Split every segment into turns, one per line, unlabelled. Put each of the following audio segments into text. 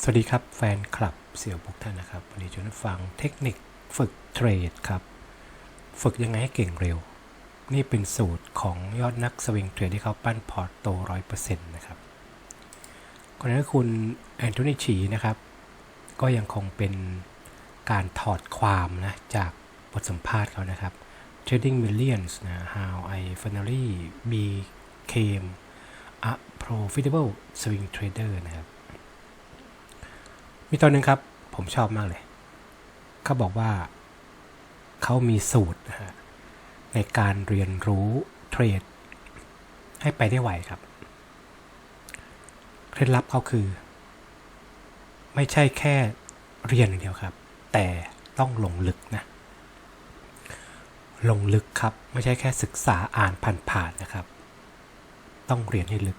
สวัสดีครับแฟนคลับเสี่ยวบุกท่านนะครับ วันนี้จะมาฟังเทคนิคฝึกเทรดครับ ฝึกยังไงให้เก่งเร็ว นี่เป็นสูตรของยอดนักสวิงเทรดที่เขาปั้นพอร์ตโตร้อยเปอร์เซ็นต์นะครับคนนั้นคุณแอนโทนีชีนะครับ ก็ยังคงเป็นการถอดความนะ จากบทสัมภาษณ์เขานะครับ Trading Millions นะ How I Finally Became a Profitable Swing Trader นะครับ มีตอนหนึ่งครับ ผมชอบมากเลย เขาบอกว่าเขามีสูตรนะฮะในการเรียนรู้เทรด ให้ไปได้ไวครับ เคล็ดลับเขาคือ ไม่ใช่แค่เรียนอย่างเดียวครับ แต่ต้องลงลึกนะ ลงลึกครับ ไม่ใช่แค่ศึกษาอ่านผ่านๆนะครับ ต้องเรียนให้ลึก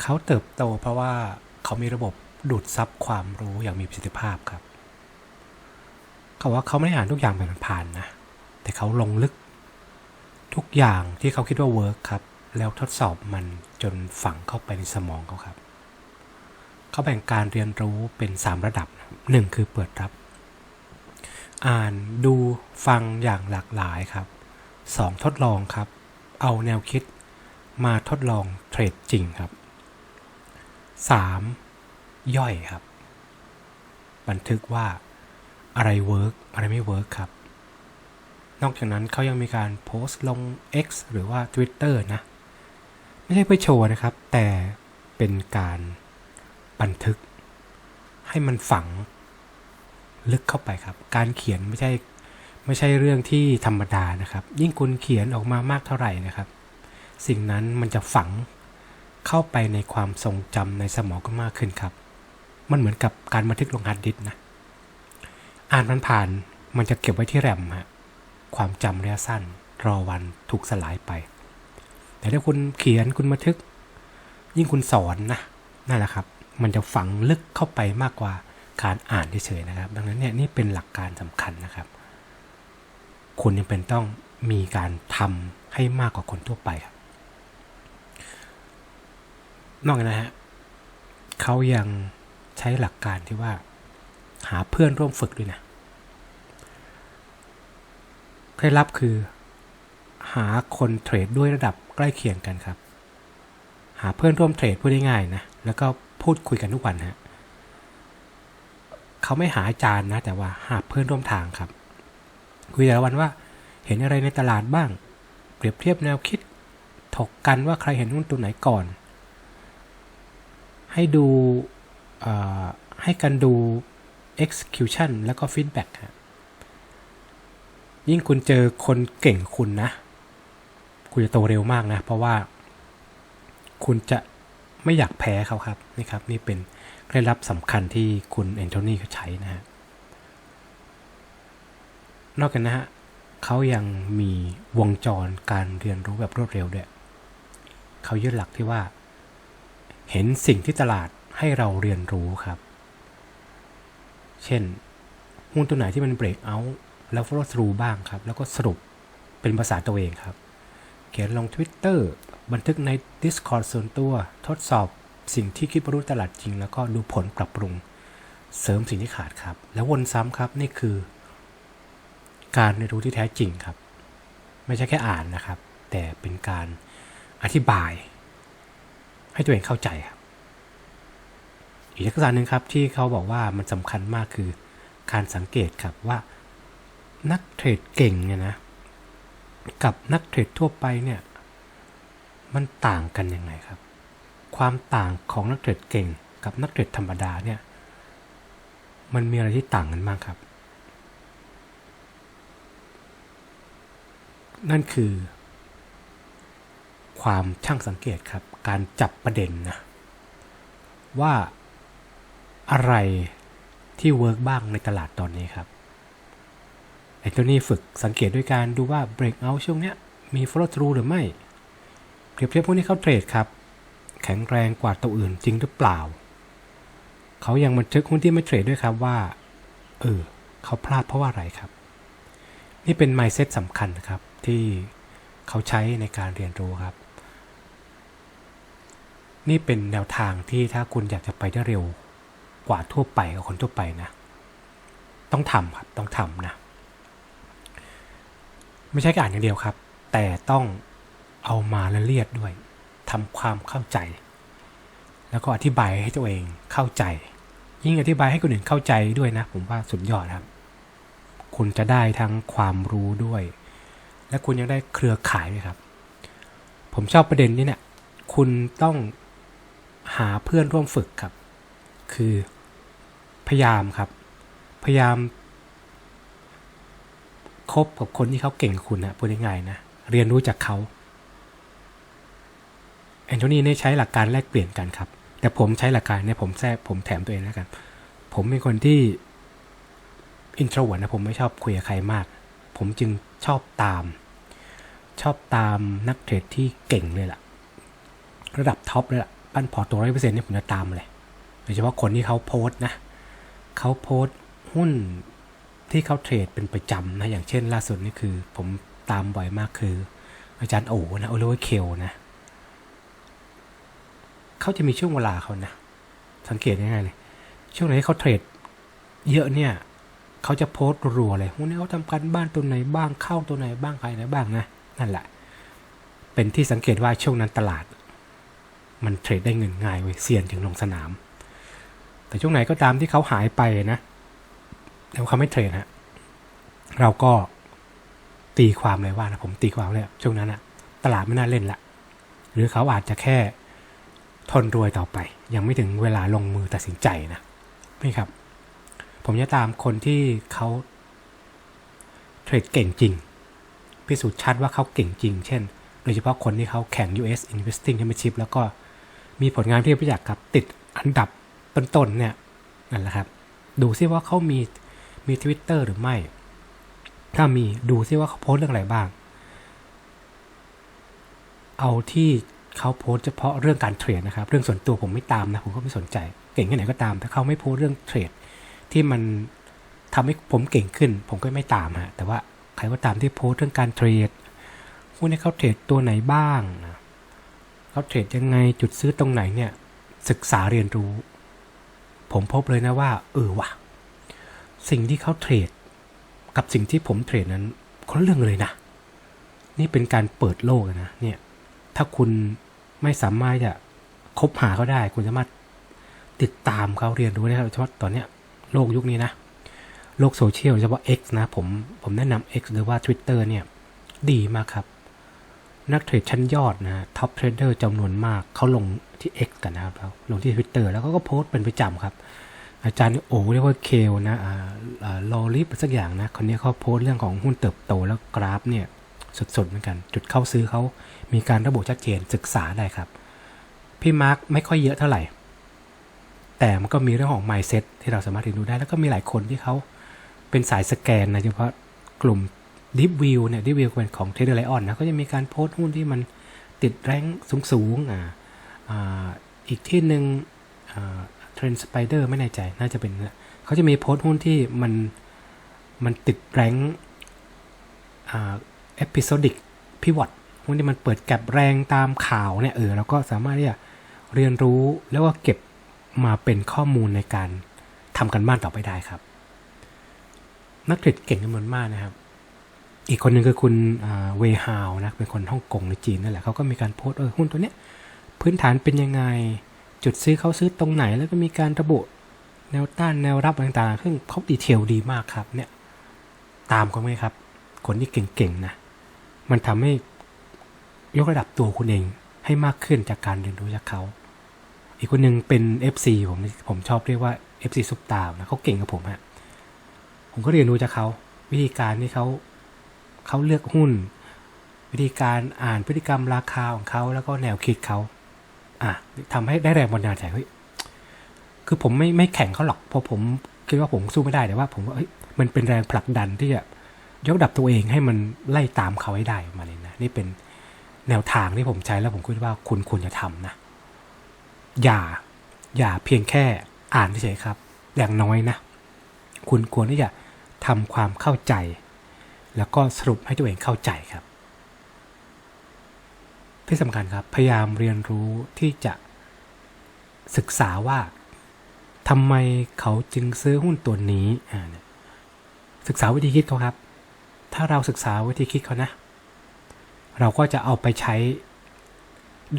เขาเติบโตเพราะว่าเขามีระบบ ดูดซับความรู้อย่างมีประสิทธิภาพครับ เขาว่าเขาไม่ได้อ่านทุกอย่างแบบผ่านนะ แต่เขาลงลึกทุกอย่างที่เขาคิดว่าเวิร์กครับ แล้วทดสอบมันจนฝังเข้าไปในสมองเขาครับ เขาแบ่งการเรียนรู้เป็น 3 ระดับหนึ่งคือเปิดรับ อ่านดูฟังอย่างหลากหลายครับ 2. ทดลองครับ เอาแนวคิดมาทดลองเทรดจริงครับ 3. ย่อยครับ บันทึกว่าอะไรเวิร์กอะไรไม่เวิร์กครับ นอกจากนั้นเขายังมีการโพสต์ลง X หรือว่า Twitter นะ ไม่ใช่เพื่อโชว์นะครับ แต่เป็นการบันทึก ให้มันฝังลึกเข้าไปครับ การเขียนไม่ใช่ไม่ใช่เรื่องที่ธรรมดานะครับ ยิ่งคุณเขียนออกมามากเท่าไหร่นะครับ สิ่งนั้นมันจะฝังเข้าไปในความทรงจำในสมองก็มากขึ้นครับ มันเหมือนกับการบันทึกลงฮาร์ดดิสก์นะอ่านมันผ่านมันจะเก็บไว้ที่แรมฮะความจำระยะสั้นรอวันถูกสลายไป แต่ถ้าคุณเขียนคุณบันทึก ยิ่งคุณสอนนะนั่นแหละครับ มันจะฝังลึกเข้าไปมากกว่าการอ่านเฉยๆนะครับ ดังนั้นเนี่ยนี่เป็นหลักการสำคัญนะครับ คุณยังเป็นต้องมีการทำให้มากกว่าคนทั่วไปครับ นอกจากนั้นฮะเขายัง ใช้หลักการที่ว่า หาเพื่อนร่วมฝึกด้วยนะเคล็ดลับคือ หาคนเทรดด้วยระดับใกล้เคียงกันครับ หาเพื่อนร่วมเทรดพูดง่ายๆนะแล้วก็พูดคุยกันทุกวันฮะเขาไม่หาอาจารย์นะ แต่ว่าหาเพื่อนร่วมทางครับ คุยแต่ละวันว่าเห็นอะไรในตลาดบ้าง เปรียบเทียบแนวคิด ถกกันว่าใครเห็นหุ้นตัวไหนก่อน ให้ดู ให้กันดู execution แล้วก็ feedback ฮะยิ่งคุณเจอคนเก่งคุณนะ คุณจะโตเร็วมากนะ เพราะว่า คุณจะไม่อยากแพ้เขาครับนี่ครับ นี่เป็นเคล็ดลับสำคัญที่คุณแอนโทนีเขาใช้นะฮะนอกจากนะฮะเขายังมีวงจรการเรียนรู้แบบรวดเร็วด้วยเขายึดหลักที่ว่า เห็นสิ่งที่ตลาด ให้เราเรียนรู้ครับ เช่น หุ้นตัวไหนที่มันเบรกเอาท์แล้ว follow through บ้างครับ แล้วก็สรุปเป็นภาษาตัวเองครับ เขียนลง Twitter บันทึกใน Discord ส่วนตัวทดสอบสิ่งที่คิดรู้ตลาดจริง แล้วก็ดูผลปรับปรุงเสริมสิ่งที่ขาดครับ แล้ววนซ้ำครับนี่คือ การเรียนรู้ที่แท้จริงครับ ไม่ใช่แค่อ่านนะครับ แต่เป็นการอธิบาย ให้ตัวเองเข้าใจครับ อีกลักษณะหนึ่งครับที่เขาบอกว่ามันสำคัญมากคือการสังเกตครับว่านักเทรดเก่งเนี่ยนะกับนักเทรดทั่วไปเนี่ยมันต่างกันยังไงครับ ความต่างของนักเทรดเก่ง กับนักเทรดธรรมดาเนี่ยมันมีอะไรที่ต่างกันบ้างครับ นั่นคือ ความช่างสังเกตครับ การจับประเด็นนะว่า อะไรที่เวิร์กบ้างในตลาดตอนนี้ครับไอ้ตัวนี้ฝึกสังเกตด้วยการดูว่า breakout ช่วงเนี้ยมี follow through หรือไม่เปรียบเทียบพวกนี้เขาเทรดครับ แข็งแรงกว่าตัวอื่นจริงหรือเปล่า เขายังบันทึกหุ้นที่ไม่เทรดด้วยครับว่าเออเขาพลาดเพราะว่าอะไรครับ นี่เป็น mindset สำคัญนะครับที่เขาใช้ในการเรียนรู้ครับ นี่เป็นแนวทางที่ถ้าคุณอยากจะไปได้เร็ว กว่าทั่วไปกับคนทั่วไปนะ ต้องทำครับต้องทำนะ ไม่ใช่แค่อ่านอย่างเดียวครับ แต่ต้องเอามาละเลียดด้วยทำความเข้าใจ แล้วก็อธิบายให้ตัวเองเข้าใจ ยิ่งอธิบายให้คนอื่นเข้าใจด้วยนะ ผมว่าสุดยอดครับ คุณจะได้ทั้งความรู้ด้วย และคุณยังได้เครือข่ายด้วยครับ ผมชอบประเด็นนี้เนี่ยคุณต้องหาเพื่อนร่วมฝึกครับ คือ พยายามครับ พยายามคบกับคนที่เขาเก่งคุณนะพูดง่ายๆนะ เรียนรู้จากเขาแอนโทนีเนี่ยใช้หลักการแลกเปลี่ยนกันครับ แต่ผมใช้หลักการเนี่ยผมแทรกผมแถมตัวเองแล้วกัน ผมเป็นคนที่อินโทรเวิร์นะผมไม่ชอบคุยกับใครมาก ผมจึงชอบตาม ชอบตามนักเทรดที่เก่งเลยล่ะ ระดับท็อปเลยล่ะปั้นพอร์ตตัวร้อยเปอร์เซ็นต์เนี่ยผมจะตามเลยโดยเฉพาะคนที่เขาโพสต์นะ เขาโพสต์หุ้นที่เขาเทรดเป็นประจำนะอย่างเช่นล่าสุดนี่คือ ผมตามบ่อยมากคือ อาจารย์โอ๋นะโอเลเวอร์เคลนะเขาจะมีช่วงเวลาเขานะ สังเกตง่ายๆเลยช่วงไหนที่เขาเทรดเยอะเนี่ยเขาจะโพสต์รัวเลยหุ้นนี้เขาทำการบ้านตัวไหนบ้างเข้าตัวไหนบ้างใครไหนบ้างนะนั่นแหละ เป็นที่สังเกตว่าช่วงนั้นตลาด มันเทรดได้เงินง่ายเว้ยเสี่ยงถึงลงสนาม แต่ช่วงไหนก็ตามที่เขาหายไปนะแล้วเขาไม่เทรดฮะเราก็ตีความเลยว่านะผมตีความเลยช่วงนั้นอะตลาดไม่น่าเล่นละหรือเขาอาจจะแค่ทนรวยต่อไป ยังไม่ถึงเวลาลงมือตัดสินใจนะนี่ครับ ผมจะตามคนที่เขาเทรดเก่งจริง พิสูจน์ชัดว่าเขาเก่งจริง เช่น โดยเฉพาะคนที่เขาแข่ง US Investing Championship แล้วก็มีผลงานที่ประจักษ์กับติดอันดับ ต้นๆเนี่ยนั่นแหละครับ ดูซิว่าเขามีมี Twitter หรือไม่ ถ้ามีดูซิว่าเขาโพสต์เรื่องอะไรบ้าง เอาที่เขาโพสต์เฉพาะเรื่องการเทรดนะครับ เรื่องส่วนตัวผมไม่ตามนะผมก็ไม่สนใจ เก่งแค่ไหนก็ตามแต่เขาไม่โพสต์เรื่องเทรดที่มันทำให้ผมเก่งขึ้น ผมก็ไม่ตามฮะแต่ว่าใครก็ตามที่โพสต์เรื่องการเทรดพวกนี้เขาเทรดตัวไหนบ้างเขาเทรดยังไงจุดซื้อตรงไหนเนี่ยศึกษาเรียนรู้ ผมพบเลยนะว่า เออว่ะ สิ่งที่เขาเทรด กับสิ่งที่ผมเทรดนั้นคนละเรื่องเลยนะ นี่เป็นการเปิดโลกนะเนี่ย ถ้าคุณไม่สามารถจะคบหาเขาได้ คุณสามารถติดตามเขาเรียนรู้ได้เฉพาะตอนเนี้ยโลกยุคนี้นะ โลกโซเชียลเฉพาะ X นะ ผมผมแนะนำ X หรือว่า Twitter เนี่ย ดีมากครับ นักเทรดชั้นยอดนะท็อปเทรดเดอร์จำนวนมากเขาลงที่ X กันนะครับเขาลงที่ Twitter แล้วก็ก็โพสต์เป็นประจำครับ อาจารย์โอเรียกว่าเคลนะอ่าลอริปสักอย่างนะ คนนี้เขาโพสต์เรื่องของหุ้นเติบโตแล้วกราฟเนี่ยสดๆเหมือนกัน จุดเข้าซื้อเขามีการระบุชัดเจนศึกษาได้ครับ พี่มาร์คไม่ค่อยเยอะเท่าไหร่ แต่มันก็มีเรื่องของ mindset ที่เราสามารถเรียนรู้ได้แล้วก็มีหลายคนที่เขาเป็นสายสแกนนะเฉพาะกลุ่ม Deep View เนี่ย Deep View เป็นของ Trader Lion นนะก็จะมีการโพสต์หุ้นที่มันติดแรงสูงๆอ่าอ่าอีกที่หนึ่งอ่า Trend Spider ไม่แน่ใจน่าจะเป็นเขาจะมีโพสต์หุ้นที่มันมันติดแรงอ่า episodic pivot หุ้นที่มันเปิดแก็บแรงตามข่าวเนี่ยเออเราก็สามารถที่จะเรียนรู้แล้วก็เก็บมาเป็นข้อมูลในการทำกันบ้านต่อไปได้ครับ นักเทรดเก่งจำนวนมากนะครับ อีกคนหนึ่งคือคุณเวฮาวนะเป็นคนฮ่องกงหรือจีนนั่นแหละเขาก็มีการโพสต์เออหุ้นตัวเนี้ยพื้นฐานเป็นยังไง จุดซื้อเขาซื้อตรงไหน แล้วก็มีการระบุแนวต้านแนวรับต่างๆซึ่งเขาดีเทลดีมากครับเนี่ยตามเขาไหมครับ คนที่เก่งๆนะมันทำให้ยกระดับตัวคุณเองให้มากขึ้นจากการเรียนรู้จากเขา อีกคนหนึ่งเป็น FC ผมผมชอบเรียกว่า FC ซุปตาร์นะเขาเก่งกับผมฮะผมก็เรียนรู้จากเขาวิธีการที่เขา เขาเลือกหุ้น วิธีการอ่านพฤติกรรมราคาของเขาแล้วก็แนวคิดเขาอะทำให้ได้แรงบันดาลใจเฮ้ยคือผมไม่ไม่แข่งเขาหรอกเพราะผมคิดว่าผมสู้ไม่ได้แต่ว่า ผมว่าเฮ้ยมันเป็นแรงผลักดันที่จะยกระดับตัวเองให้มันไล่ตามเขาให้ได้มาเลยนะนี่เป็นแนวทางที่ผมใช้แล้วผมคิดว่าคุณควรจะทำนะ อย่า อย่าเพียงแค่อ่านเฉยครับ อย่างน้อยนะ คุณควรที่จะทำความเข้าใจ แล้วก็สรุปให้ตัวเองเข้าใจครับ ที่สำคัญครับพยายามเรียนรู้ที่จะศึกษาว่าทำไมเขาจึงซื้อหุ้นตัวนี้ศึกษาวิธีคิดเขาครับ ถ้าเราศึกษาวิธีคิดเขานะ เราก็จะเอาไปใช้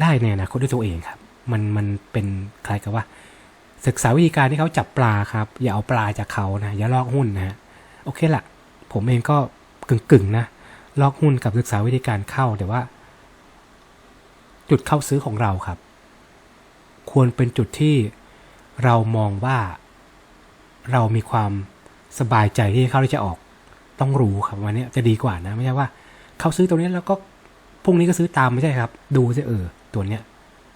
ได้ในอนาคตด้วยตัวเองครับ มันมันเป็นคล้ายกับว่า ศึกษาวิธีการที่เขาจับปลาครับ อย่าเอาปลาจากเขานะอย่าลอกหุ้นนะฮะโอเคละผมเองก็ กึ่งๆนะล็อกหุ้นกับศึกษาวิธีการเข้าแต่ว่า จุดเข้าซื้อของเราครับ ควรเป็นจุดที่เรามองว่า เรามีความสบายใจที่เข้าที่จะออก ต้องรู้ครับวันนี้จะดีกว่านะ ไม่ใช่ว่า เขาซื้อตัวนี้แล้วก็พรุ่งนี้ก็ซื้อตามไม่ใช่ครับ ดูสิเออ ตัวเนี้ย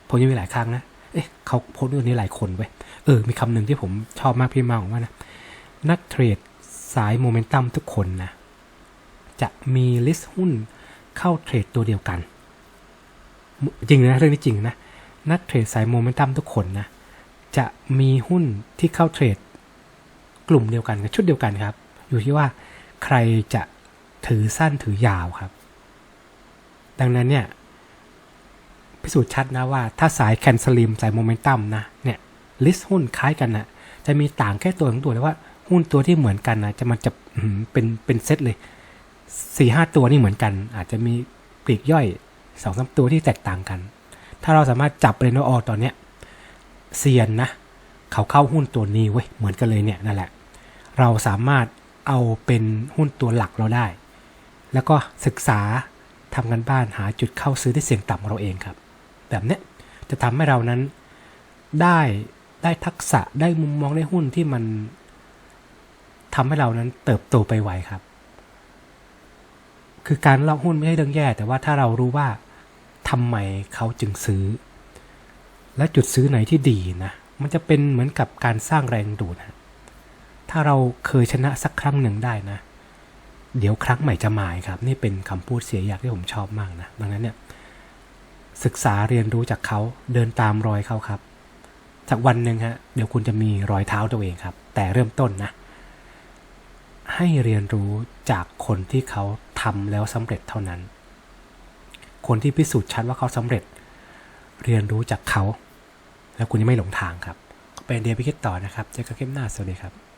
ผมยังมีหลายครั้งนะเอ๊ะเขาโพสต์ตัวนี้หลายคนไว้เออ มีคำหนึ่งที่ผมชอบมากพี่มาของว่านะนักเทรดสายโมเมนตัมทุกคนนะ จะมีลิสต์หุ้นเข้าเทรดตัวเดียวกัน จริงนะเรื่องนี้จริงนะ นักเทรดสายโมเมนตัมทุกคนนะ จะมีหุ้นที่เข้าเทรดกลุ่มเดียวกันชุดเดียวกันครับ อยู่ที่ว่าใครจะถือสั้นถือยาวครับ ดังนั้นเนี่ยพิสูจน์ชัดนะว่าถ้าสายแคนสลิมสายโมเมนตัมนะเนี่ยลิสต์หุ้นคล้ายกันนะจะมีต่างแค่ตัวของตัวแต่ว่า หุ้นตัวที่เหมือนกันนะจะมันจะเป็นเป็นเซตเลย สี่ห้าตัวนี่เหมือนกัน อาจจะมีปลีกย่อยสองสามตัวที่แตกต่างกัน ถ้าเราสามารถจับเลยนออตอนเนี้ยเซียนนะ เขาเข้าหุ้นตัวนี้เว้ยเหมือนกันเลยเนี่ยนั่นแหละ เราสามารถเอาเป็นหุ้นตัวหลักเราได้ แล้วก็ศึกษาทำกันบ้านหาจุดเข้าซื้อที่เสี่ยงต่ำของเราเองครับ แบบเนี้ยจะทำให้เรานั้นได้ได้ทักษะได้มุมมองได้หุ้นที่มันทำให้เรานั้นเติบโตไปไวครับ คือการเลอกหุ้นไม่ใช่เรื่องแย่ แต่ว่าถ้าเรารู้ว่าทำไมเขาจึงซื้อ และจุดซื้อไหนที่ดีนะ มันจะเป็นเหมือนกับการสร้างแรงดูดนะถ้าเราเคยชนะสักครั้งหนึ่งได้นะ เดี๋ยวครั้งใหม่จะมาครับ นี่เป็นคำพูดเสียอยากที่ผมชอบมากนะดังนั้นเนี่ยศึกษาเรียนรู้จากเขาเดินตามรอยเขาครับจากวันหนึ่งฮะเดี๋ยวคุณจะมีรอยเท้าตัวเองครับ แต่เริ่มต้นนะ ให้เรียนรู้จากคนที่เขาทำแล้วสำเร็จเท่านั้น คนที่พิสูจน์ชัดว่าเขาสำเร็จ เรียนรู้จากเขา แล้วคุณจะไม่หลงทางครับเป็นเดียพิคิดต่อนะครับ เจอกันคลิปหน้า สวัสดีครับ